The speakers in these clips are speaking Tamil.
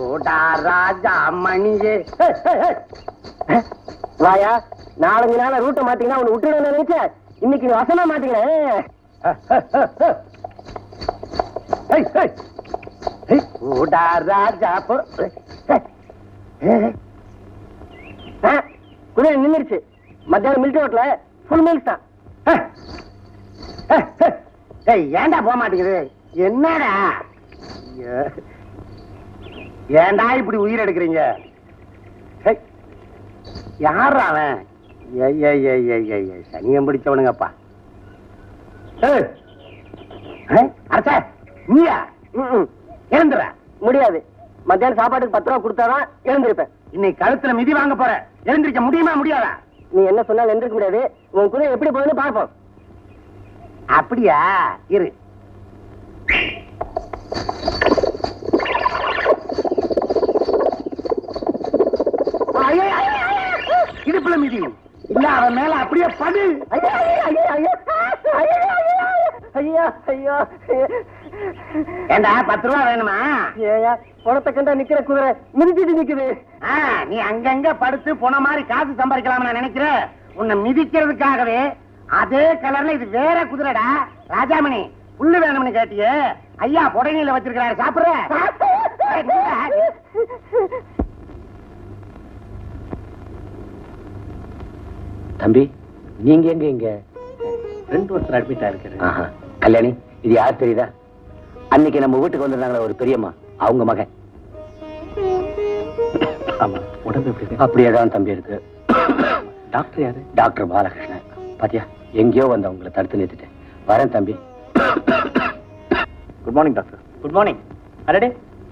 ஓடா ராஜா மணியே. வாயா நாலஞ்சு நாள ரூட்ட மாத்தீங்கன்னா உன்னை விட்டுடணும்னு நினைச்ச இன்னைக்கு நீ வசமா மாட்டீங்களேன் ஓடா ராஜா போ- குதிரை நின்னுருச்சு. மத்தியானம் மில்ட்ரி ரோட்ல ஃபுல் மீல்ஸ் தான். ஏய் ஏன்டா போக மாட்டேங்குது? என்னடா? ஏண்டா ஏன்டா இப்படி உயிர் எடுக்கிறீங்க? யார் அவன்? ஏய், ஏய், ஏய், ஏய், ஏய், சனியம் பிடிச்சவனுங்கப்பா. ஏய், நீயா? எழுந்துற முடியாது. மத்தியானம் சாப்பாட்டுக்கு பத்து ரூபா கொடுத்தாதான் எழுந்திருப்பேன். இன்னைக்கு கழுத்துல மிதி வாங்க போற. எழுந்திருக்க முடியுமா முடியாதா? நீ என்ன சொன்னாலும் எழுந்திருக்க முடியாது. உன் குதிரை எப்படி போகுதுன்னு பார்ப்போம். அப்படியா? இரு ஐயோ, ஐயோ, ஐயோ, இடுப்புல மிதி இல்ல அவன் மேல அப்படியே படு ஐயோ, ஐயோ, ஐயோ, ஐயோ, ஐயோ, ஐயோ, ஐயோ. ஏண்டா பத்து ரூபா வேணுமா? ஏயா பணத்தை கண்டா நிக்கிற குதிரை மிதிச்சிட்டு நிக்குது. ஆ, நீ அங்கங்க படுத்து போன மாதிரி காசு சம்பாதிக்கலாம் நான் நினைக்கிறேன் உன்னை மிதிக்கிறதுக்காகவே அதே கலர்ல இது வேற குதிரைடா. ராஜாமணி புல்லு வேணும்னு கேட்டியே. ஐயா புடனையில வச்சிருக்கிறாரு. சாப்பிடுற. தம்பி நீங்க எங்க இங்க? ரெண்டு வருஷம் அட்மிட் ஆயிருக்காரு. ஆஹா. கல்யாணி இது யார் தெரியுதா? அன்னைக்கு நம்ம வீட்டுக்கு வந்திருந்தாங்களே ஒரு பெரியம்மா அவங்க மகன். ஆமா உடம்பு எப்படி அப்படியே தான் தம்பி இருக்கு. டாக்டர் யாரு? டாக்டர் பாலகிருஷ்ணன். பாத்தியா எங்கேயோ வந்து அவங்கள தடுத்து நிறுத்திட்டேன். வரேன் தம்பி. Good morning doctor good morning அடடே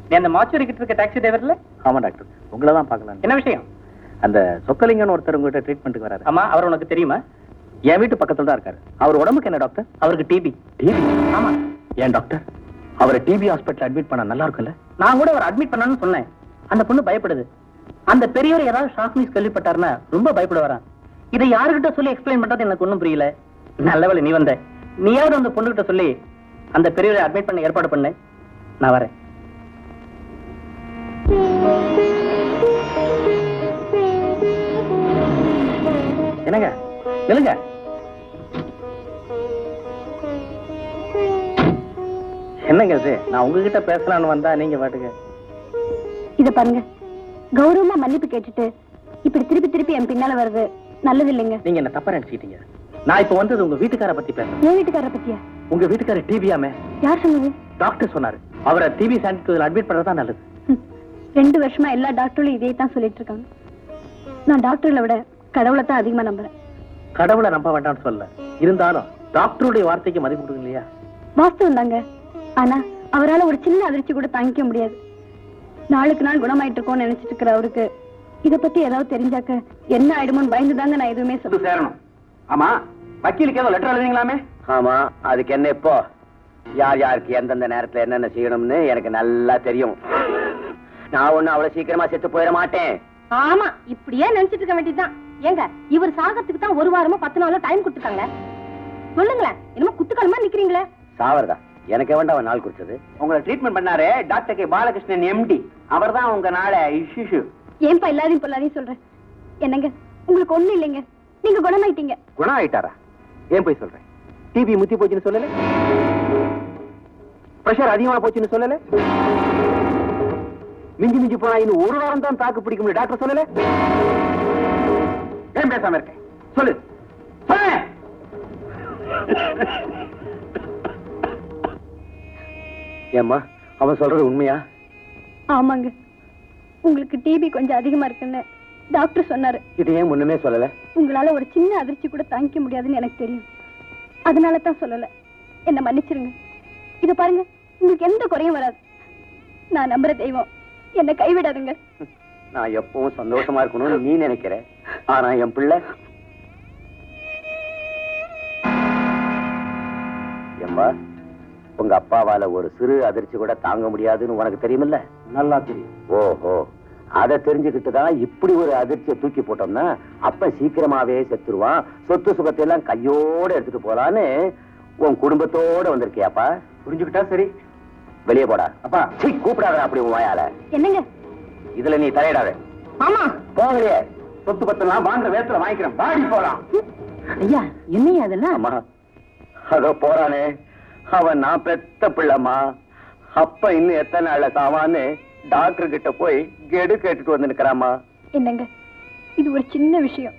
நீ அந்த மாச்சூரி கிட்ட இருக்க டாக்ஸி டிரைவர்ல ஆமா டாக்டர் உங்களை தான் பார்க்கலாம் என்ன விஷயம்? அந்த சொக்கலிங்கன்னு ஒருத்தர் உங்ககிட்ட ட்ரீட்மெண்ட்டுக்கு வராரு. ஆமா அவர் உனக்கு தெரியுமா? என் வீட்டு பக்கத்துல தான் இருக்காரு. அவர் உடம்புக்கு என்ன டாக்டர் அவருக்கு டிபி டிபி ஆமா. ஏன் டாக்டர் அவரை டிபி ஹாஸ்பிட்டல் அட்மிட் பண்ண நல்லா இருக்கும்ல? நான் கூட அவர் அட்மிட் பண்ணணும்னு சொன்னேன். அந்த பொண்ணு பயப்படுது. அந்த பெரியவர் ஏதாவது ஷாக் நியூஸ் கேள்விப்பட்டாருன்னா ரொம்ப பயப்படுவாராம். இதை யாருகிட்ட சொல்லி எக்ஸ்பிளைன் பண்றது எனக்கு ஒண்ணும் புரியல. நல்ல வேளை நீ வந்த. நீயாவது அந்த பொண்ணுகிட்ட சொல்லி அந்த பெரியவரை அட்மிட் பண்ண ஏற்பாடு பண்ணு. நான் வரேன். என்னங்க? நில்லுங்க. என்னங்க இது? நான் உங்ககிட்ட பேசலாம்னு வந்தா நீங்க பாட்டுக்கு இத பாருங்க. கௌரவமா மன்னிப்பு கேட்டுட்டு இப்படி திருப்பி திருப்பி என் பின்னால வருது நல்லது இல்லைங்க நீங்க என்ன தப்பா நினைச்சிட்டீங்க? நான் இப்ப வந்தது உங்க வீட்டுக்கார பத்தி பேசுறேன். என் வீட்டுக்காரரை பத்தியா? உங்க வீட்டுக்கார டிபியாமே யார் சொன்னது? டாக்டர் சொன்னாரு. அவரை டிபி சானிட்டரில் அட்மிட் பண்றதா நல்லது. ரெண்டு வருஷமா எல்லா டாக்டர்களும் இதே தான் சொல்லிட்டு இருக்காங்க. நான் டாக்டர்களை விட கடவுளை தான் அதிகமா நம்புறேன். கடவுளை நம்ப வேண்டாம்னு சொல்ல இருந்தாலும் டாக்டருடைய வார்த்தைக்கு மதிப்பு கொடுங்க இல்லையா? வாஸ்தவம் தாங்க ஆனா அவரால ஒரு சின்ன அதிர்ச்சி கூட தாங்கிக்க முடியாது. நாளுக்கு நாள் குணமாயிட்டு இருக்கோம்னு நினைச்சிட்டு இருக்கிற அவருக்கு இத பத்தி ஏதாவது தெரிஞ்சாக்க என்ன ஆயிடுமோன்னு பயந்து தாங்க நான் எதுவுமே சொல்ல சேரணும். ஆமா வக்கீலுக்கு ஏதோ லெட்டர் எழுதுங்களாமே ஆமா அதுக்கு என்ன இப்போ? யார் யாருக்கு எந்தெந்த நேரத்துல என்னென்ன செய்யணும்னு எனக்கு நல்லா தெரியும். நான் ஒண்ணு அவ்வளவு சீக்கிரமா செத்து போயிட மாட்டேன். ஆமா இப்படியே நினைச்சிட்டு இருக்க வேண்டியதுதான். ஏங்க இவர் சாகத்துக்கு தான் ஒரு வாரமா பத்து நாளா டைம் கொடுத்துட்டாங்க சொல்லுங்களேன் என்னமோ குத்துக்காலமா நிக்கிறீங்களே? சாவரதா எனக்கு வேண்டாம் அவன் நாள் குறிச்சது உங்களை ட்ரீட்மெண்ட் பண்ணாரு டாக்டர் கே. பாலகிருஷ்ணன் எம்டி அவர் தான் உங்க நாளை இஷ்யூ ஏன்பா எல்லாரையும் பொல்லாதையும் சொல்றேன் என்னங்க உங்களுக்கு ஒண்ணு இல்லைங்க. நீங்க குணமாயிட்டீங்க. குணம் ஆயிட்டாரா ஏன் போய் சொல்றேன்? டிபி முத்தி போச்சுன்னு சொல்லல? பிரஷர் அதிகமா போச்சுன்னு சொல்லல? மிஞ்சி மிஞ்சி போனா இன்னும் ஒரு வாரம் தான் தாக்கு பிடிக்கும் டாக்டர் சொல்லல? ஏன் பேசாம இருக்கேன்? சொல்லு. சொல்லு. ஏம்மா அவன் சொல்றது உண்மையா? ஆமாங்க. உங்களுக்கு டிபி கொஞ்சம் அதிகமா இருக்குன்னு டாக்டர் சொன்னாரு. இது ஏன் முன்னுமே சொல்லல? உங்களால ஒரு சின்ன அதிர்ச்சி கூட தாங்கிக்க முடியாதுன்னு எனக்கு தெரியும். அதனால தான் சொல்லல. என்ன மன்னிச்சிருங்க. இத பாருங்க உங்களுக்கு எந்த குறையும் வராது. நான் நம்புற தெய்வம். என்ன கைவிடாதுங்க. நான் எப்பவும் சந்தோஷமா இருக்கணும்னு நீ நினைக்கிற. ஆனா என் பிள்ளை எம்மா உங்க அப்பாவால ஒரு சிறு அதிர்ச்சி கூட தாங்க முடியாதுன்னு உனக்கு தெரியுமில்ல? நல்லா தெரியும். ஓஹோ அதை தெரிஞ்சுக்கிட்டு தான் இப்படி ஒரு அதிர்ச்சியை தூக்கி போட்டோம்னா அப்ப சீக்கிரமாவே செத்துருவான். சொத்து சுகத்தை எல்லாம் கையோட எடுத்துட்டு போலான்னு உன் குடும்பத்தோட வந்திருக்கியாப்பா? புரிஞ்சுக்கிட்டா சரி. வெளியே போடா. அப்பா. சீ கூப்பிடாத அப்படி உன் வாயால. என்னங்க? இதுல நீ தலையிடாத. ஆமா போகலையே. சொத்து பத்தெல்லாம் வாங்குற வேத்துல வாங்கிக்கிறேன். பாடி போலாம். ஐயா என்னையா அதெல்லாம்? அம்மா அதோ போறானே. அவன் நான் பெத்த பிள்ளைம்மா. அப்ப இன்னும் எத்தனை நாள்ல சாவான்னு டாக்டர் கிட்ட போய் கெடு கேட்டுட்டு வந்து நிக்கிறாமா என்னங்க? இது ஒரு சின்ன விஷயம்.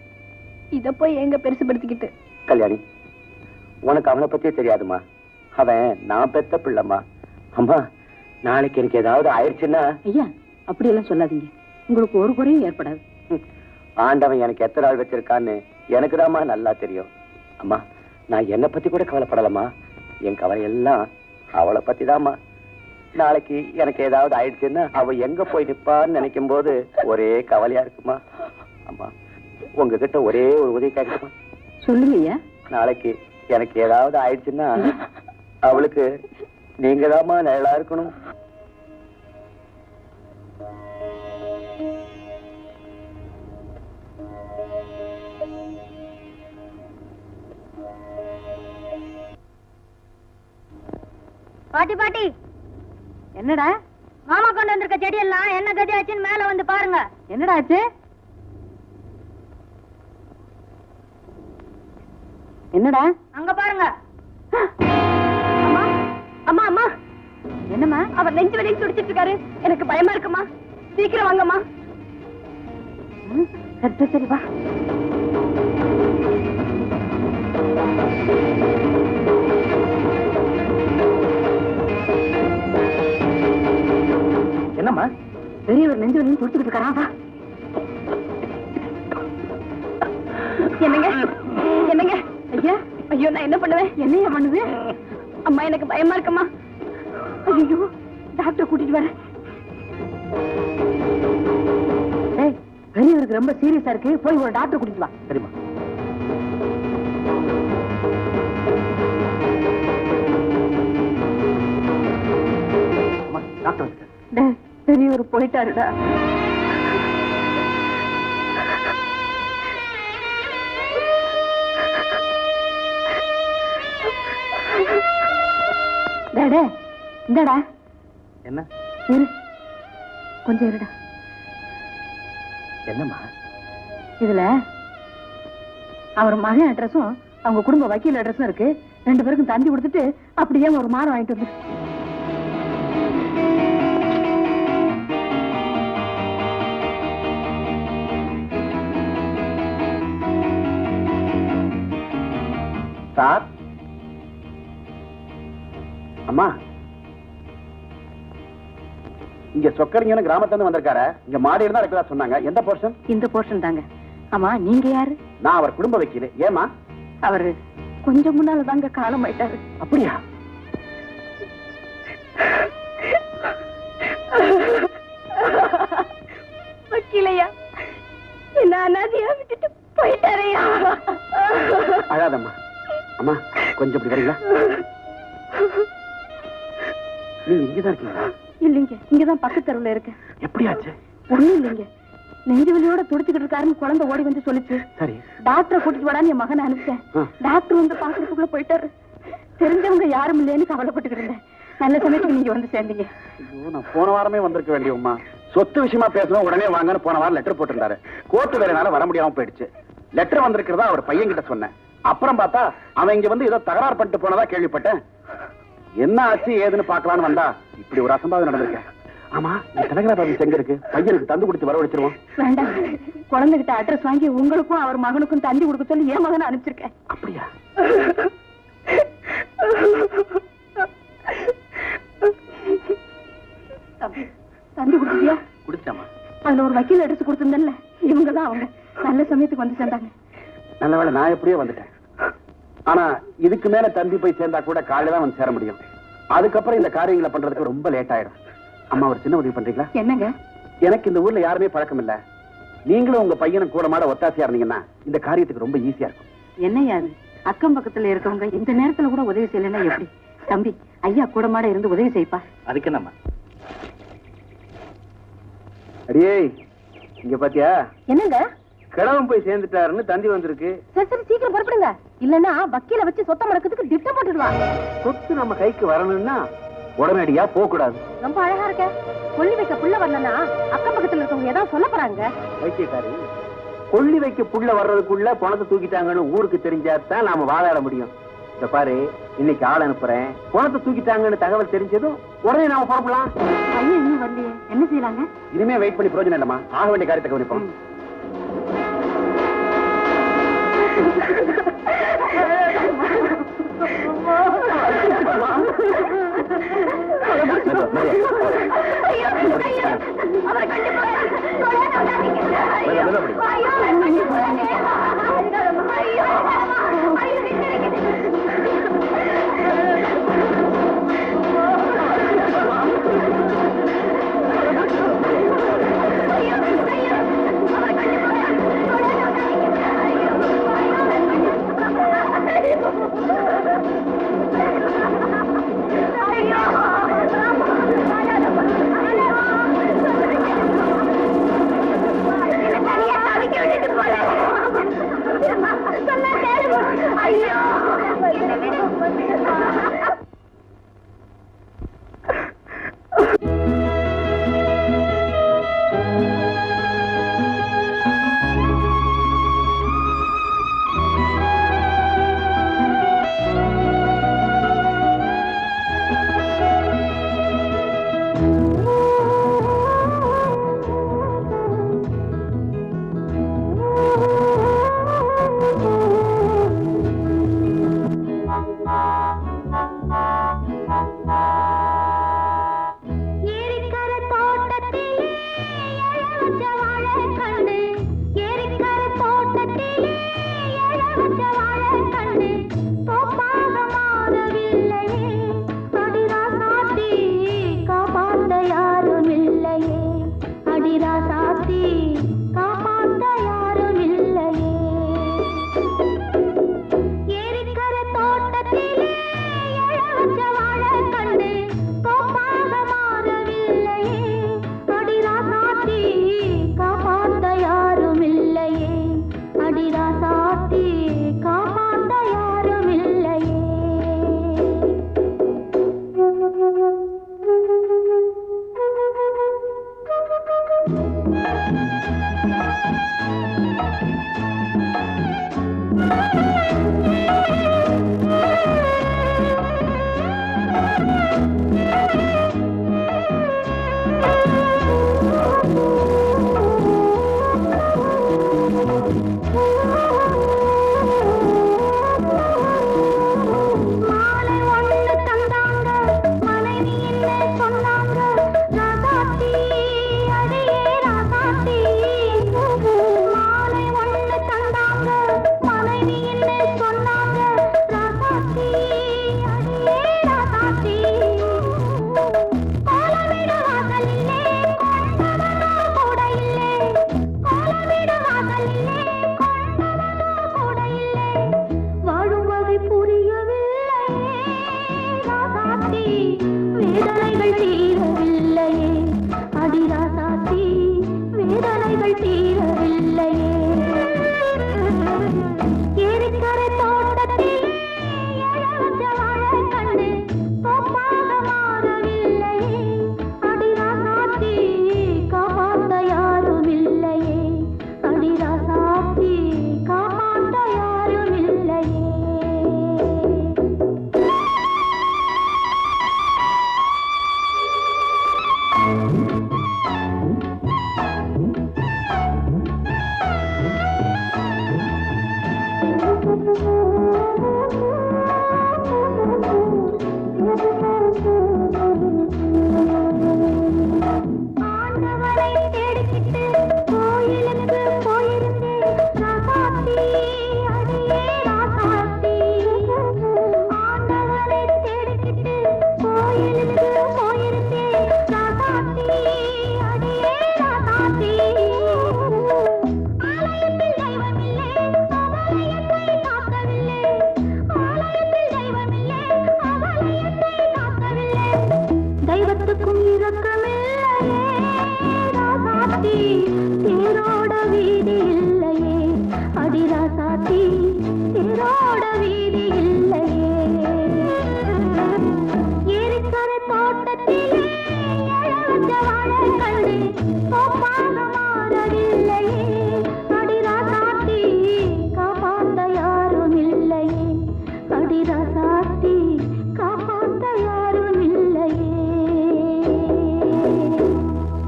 இத போய் எங்க பெருசுபடுத்திக்கிட்டு? கல்யாணி உனக்கு அவனை பத்தியே தெரியாதுமா அவன் நான் பெத்த பிள்ளைம்மா. அம்மா நாளைக்கு எனக்கு ஏதாவது ஆயிடுச்சுன்னா ஐயா அப்படியெல்லாம் சொல்லாதீங்க. உங்களுக்கு ஒரு குறையும் ஏற்படாது. ஆண்டவன் எனக்கு எத்தனை நாள் வச்சிருக்கான்னு எனக்கு நல்லா தெரியும். அம்மா நான் என்னை பத்தி கூட கவலைப்படலம்மா. என் கவலை எல்லாம் அவளை பத்தி நாளைக்கு எனக்கு ஏதாவது ஆயிடுச்சுன்னா அவ எங்க போய் நிப்பான்னு நினைக்கும் போது ஒரே கவலையா இருக்குமா? அம்மா உங்ககிட்ட ஒரே ஒரு உதவி கேட்கணுமா சொல்லுங்க நாளைக்கு எனக்கு ஏதாவது ஆயிடுச்சுன்னா அவளுக்கு நீங்க தாம்மா நல்லா இருக்கணும். பாட்டி பாட்டி. என்னடா? மாமா கொண்டு வந்திருக்க செடி எல்லாம் என்ன கதி ஆச்சுன்னு மேல வந்து பாருங்க. என்னடா ஆச்சு? என்னடா? அங்க பாருங்க. அம்மா அம்மா. அம்மா என்னம்மா? அவர் நெஞ்சு வலியும் துடிச்சிட்டு இருக்காரு. எனக்கு பயமா இருக்குமா? சீக்கிரம் வாங்கம்மா. சரி சரி வா. பெரியவர் நெஞ்சு வலியும் துடிச்சுக்கிட்டு இருக்காரா? என்னங்க? என்னங்க? ஐயா ஐயோ நான் என்ன பண்ணுவேன்? என்னையா பண்ணுது? அம்மா எனக்கு பயமா இருக்குமா? ஐயோ டாக்டர் கூட்டிட்டு வரேன். ஏய் பெரியவருக்கு ரொம்ப சீரியஸா இருக்கு. போய் ஒரு டாக்டர் கூட்டிட்டு வா. சரிம்மா. பெரியவர் போயிட்டாருடா. இந்தாடா. என்ன? இரு. கொஞ்சம் இருடா. என்னம்மா? இதுல அவர் மகன் அட்ரஸும் அவங்க குடும்ப வக்கீல் அட்ரஸும் இருக்கு. ரெண்டு பேருக்கும் தந்தி கொடுத்துட்டு அப்படியே ஒரு மாரம் வாங்கிட்டு வந்து சார்? அம்மா. இங்க சொக்கலிங்கன்னு கிராமத்துல இருந்து வந்திருக்காரு இங்க மாடியில தான் இருக்கிறதா சொன்னாங்க. எந்த போர்ஷன் இந்த போர்ஷன் தாங்க. ஆமா நீங்க யாரு? நான் அவர் குடும்ப வக்கீல். ஏமா அவரு கொஞ்சம் முன்னால தாங்க காலம் ஆயிட்டாரு அப்படியா? வக்கீலையா? என்ன அனாதையா விட்டுட்டு போயிட்டாரையா? அழாதம்மா. அம்மா கொஞ்சம் இப்படி வரீங்களா? நீங்க இங்கதான் இருக்கீங்களா? இல்லைங்க இங்கதான் பக்கத்து தெருவுல இருக்கேன். எப்படியாச்சு? ஒண்ணும் இல்லைங்க. நெஞ்சு வலியோட துடிச்சுக்கிட்டு இருக்காருன்னு குழந்தை ஓடி வந்து சொல்லுச்சு. சரி. டாக்டரை கூட்டிட்டு வாடான்னு என் மகனை அனுப்பிச்சேன். டாக்டர் வந்து பாக்குறதுக்குள்ள போயிட்டாரு. தெரிஞ்சவங்க யாரும் இல்லைன்னு கவலைப்பட்டுக்கிட்டு இருந்தேன். நல்ல சமயத்துக்கு நீங்க வந்து சேர்ந்தீங்க. நான் போன வாரமே வந்திருக்க வேண்டியம்மா சொத்து விஷயமா பேசணும் உடனே வாங்கன்னு போன வாரம் லெட்டர் போட்டிருந்தாரு. கோர்ட்டு வேலைனால வர முடியாம போயிடுச்சு. லெட்டர் வந்திருக்கிறதா அவர் பையன் கிட்ட சொன்னேன். அப்புறம் பார்த்தா அவன் இங்க வந்து ஏதோ தகராறு பண்ணிட்டு போனதா கேள்விப்பட்டேன். என்ன ஆச்சு ஏதுன்னு பார்க்கலான்னு வந்தா இப்படி ஒரு அசம்பாவிதம் நடந்திருக்கேன் ஆமா ஆபீஸ் எங்க இருக்கு. பையனுக்கு தந்து கொடுத்து வரவழைச்சிருவோம் வேண்டாம். குழந்தைகிட்ட அட்ரஸ் வாங்கி உங்களுக்கும் அவர் மகனுக்கும் தந்தி கொடுக்க சொல்லி என் மகனை அனுப்பிச்சிருக்கேன். அப்படியா? தந்தி கொடுத்தியா குடிச்சாமா அதுல ஒரு வக்கீல் அட்ரஸ் கொடுத்திருந்தேன்ல. இவங்க தான் அவங்க. நல்ல சமயத்துக்கு வந்து சேர்ந்தாங்க. நல்ல வேளை நான் எப்படியோ வந்துட்டேன். ஆனா இதுக்கு மேல தம்பி போய் சேர்ந்தா கூட காலையில தான் வந்து சேர முடியும். அதுக்கப்புறம் இந்த காரியங்களை பண்றதுக்கு ரொம்ப லேட் ஆயிடும். அம்மா ஒரு சின்ன உதவி பண்றீங்களா? என்னங்க? எனக்கு இந்த ஊர்ல யாருமே பழக்கம் இல்ல. நீங்களும் உங்க பையனும் கூட மாட ஒத்தாசையா இருந்தீங்கன்னா இந்த காரியத்துக்கு ரொம்ப ஈஸியா இருக்கும். என்னையா அது அக்கம் பக்கத்துல இருக்கவங்க இந்த நேரத்துல கூட உதவி செய்யலைன்னா எப்படி? தம்பி ஐயா கூட மாட இருந்து உதவி செய்ப்பா. அதுக்கு என்னம்மா? அடியே இங்க பாத்தியா? என்னங்க? கிழவன் போய் சேர்ந்துட்டாருன்னு தந்தி வந்திருக்கு. சரி சரி சீக்கிரம் புறப்படுங்க. இல்லன்னா வக்கீல வச்சு சொத்தம் மடக்கிறதுக்கு திட்டம் போட்டுடுவா. சொத்து நம்ம கைக்கு வரணும்னா உடனடியா போக கூடாது ரொம்ப அழகா இருக்க. கொல்லி வைக்க புள்ள வரலன்னா அக்கம் பக்கத்துல இருக்கவங்க ஏதாவது சொல்ல போறாங்க? வைத்தியக்காரி கொள்ளி வைக்க புள்ள வர்றதுக்குள்ள பணத்தை தூக்கிட்டாங்கன்னு ஊருக்கு தெரிஞ்சாதான் நாம வாதாட முடியும். இந்த பாரு இன்னைக்கு ஆள் அனுப்புறேன். பணத்தை தூக்கிட்டாங்கன்னு தகவல் தெரிஞ்சதும் உடனே நாம புறப்படலாம். பையன் இன்னும் வரலையே. என்ன செய்யலாங்க இனிமே வெயிட் பண்ணி பிரயோஜனம் இல்லம்மா. ஆக வேண்டிய காரியத்தை கவனிப்போம். Yapma, Meryem. Yapma. வேதனைகள் தீரவில்லையே. அதிராசாத்தி வேதனைகள் தீரவில்லை